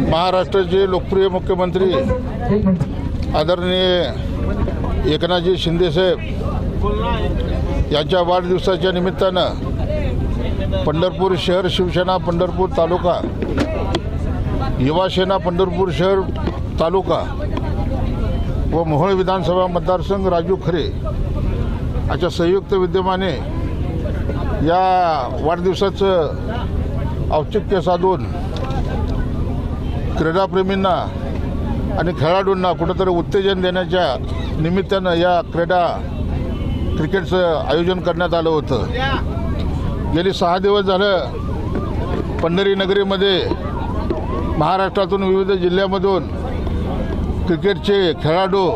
महाराष्ट्राचे लोकप्रिय मुख्यमंत्री आदरणीय एकनाथजी शिंदेसाहेब यांच्या वाढदिवसाच्या निमित्तानं पंढरपूर शहर शिवसेना पंढरपूर तालुका युवासेना पंढरपूर शहर तालुका व मोहोळ विधानसभा मतदारसंघ राजू खरे याच्या संयुक्त विद्यमाने या वाढदिवसाचं औचित्य साधून क्रीडाप्रेमींना आणि खेळाडूंना कुठंतरी उत्तेजन देण्याच्या निमित्तानं या क्रीडा क्रिकेटचं आयोजन करण्यात आलं होतं. गेली सहा दिवस झालं पंढरी नगरीमध्ये महाराष्ट्रातून विविध जिल्ह्यामधून क्रिकेटचे खेळाडू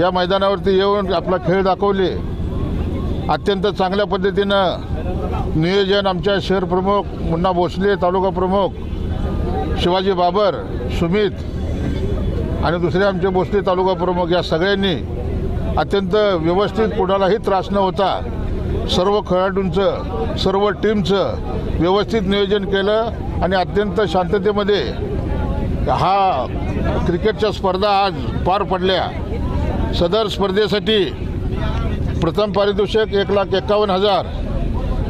या मैदानावरती येऊन आपला खेळ दाखवले. अत्यंत चांगल्या पद्धतीनं नियोजन आमच्या शहर प्रमुख मुन्ना भोसले तालुका प्रमुख शिवाजी बाबर सुमित आणि दुसरे आमचे भोसले तालुका प्रमुख या सगळ्यांनी अत्यंत व्यवस्थित कोणालाही त्रास न होता सर्व खेळाडूंचं सर्व टीमचं व्यवस्थित नियोजन केलं आणि अत्यंत शांततेमध्ये हा क्रिकेटच्या स्पर्धा आज पार पडल्या. सदर स्पर्धेसाठी प्रथम पारितोषिक एक लाख एक्कावन्न हजार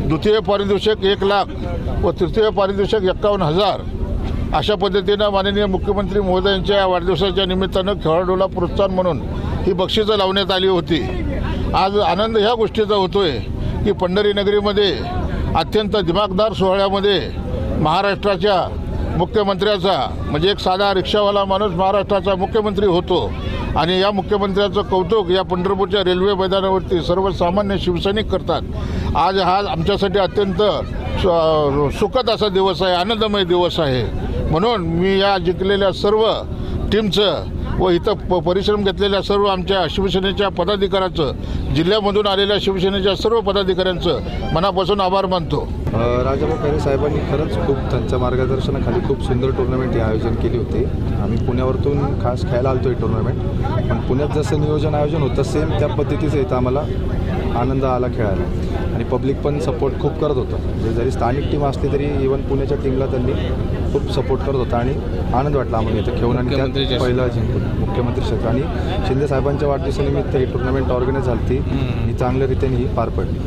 द्वितीय पारितोषिक एक लाख व तृतीय पारितोषिक एक्कावन्न हजार अशा पद्धतीनं माननीय मुख्यमंत्री महोदयांच्या वाढदिवसाच्या निमित्तानं खेळाडूला प्रोत्साहन म्हणून ही बक्षिसं लावण्यात आली होती. आज आनंद ह्या गोष्टीचा होतोय की पंढरी नगरीमध्ये अत्यंत दिमागदार सोहळ्यामध्ये महाराष्ट्राच्या मुख्यमंत्र्याचा म्हणजे एक साधा रिक्षावाला माणूस महाराष्ट्राचा मुख्यमंत्री होतो आणि या मुख्यमंत्र्याचं कौतुक या पंढरपूरच्या रेल्वे मैदानावरती सर्वसामान्य शिवसैनिक करतात. आज हा आमच्यासाठी अत्यंत सु- सुखद असा दिवस आहे आनंदमय दिवस आहे. म्हणून मी या जिंकलेल्या सर्व टीमचं व इथं प परिश्रम घेतलेल्या सर्व आमच्या शिवसेनेच्या पदाधिकाऱ्याचं जिल्ह्यामधून आलेल्या शिवसेनेच्या सर्व पदाधिकाऱ्यांचं मनापासून आभार मानतो. राजाभाऊ खरे साहेबांनी खरंच खूप त्यांच्या मार्गदर्शनाखाली खूप सुंदर टुर्नामेंट हे आयोजन केली होती. आम्ही पुण्यावरतून खास खेळायला आलतो ही टुर्नामेंट पण पुण्यात जसं नियोजन आयोजन होतं सेम त्या पद्धतीचं इथं आम्हाला आनंद आला खेळायला. आणि पब्लिक पण सपोर्ट खूप करत होतं. म्हणजे जरी स्थानिक टीम असली तरी इवन पुण्याच्या टीमला त्यांनी खूप सपोर्ट करत होता आणि आनंद वाटला आम्हाला इथं खेळून आणि. पहिलं जिंकून. मुख्यमंत्री क्षेत्र आणि शिंदे साहेबांच्या वाढदिवसानिमित्त ही टुर्नामेंट ऑर्गनाईज झाली ती ही चांगल्या रीतीने ही पार पडली.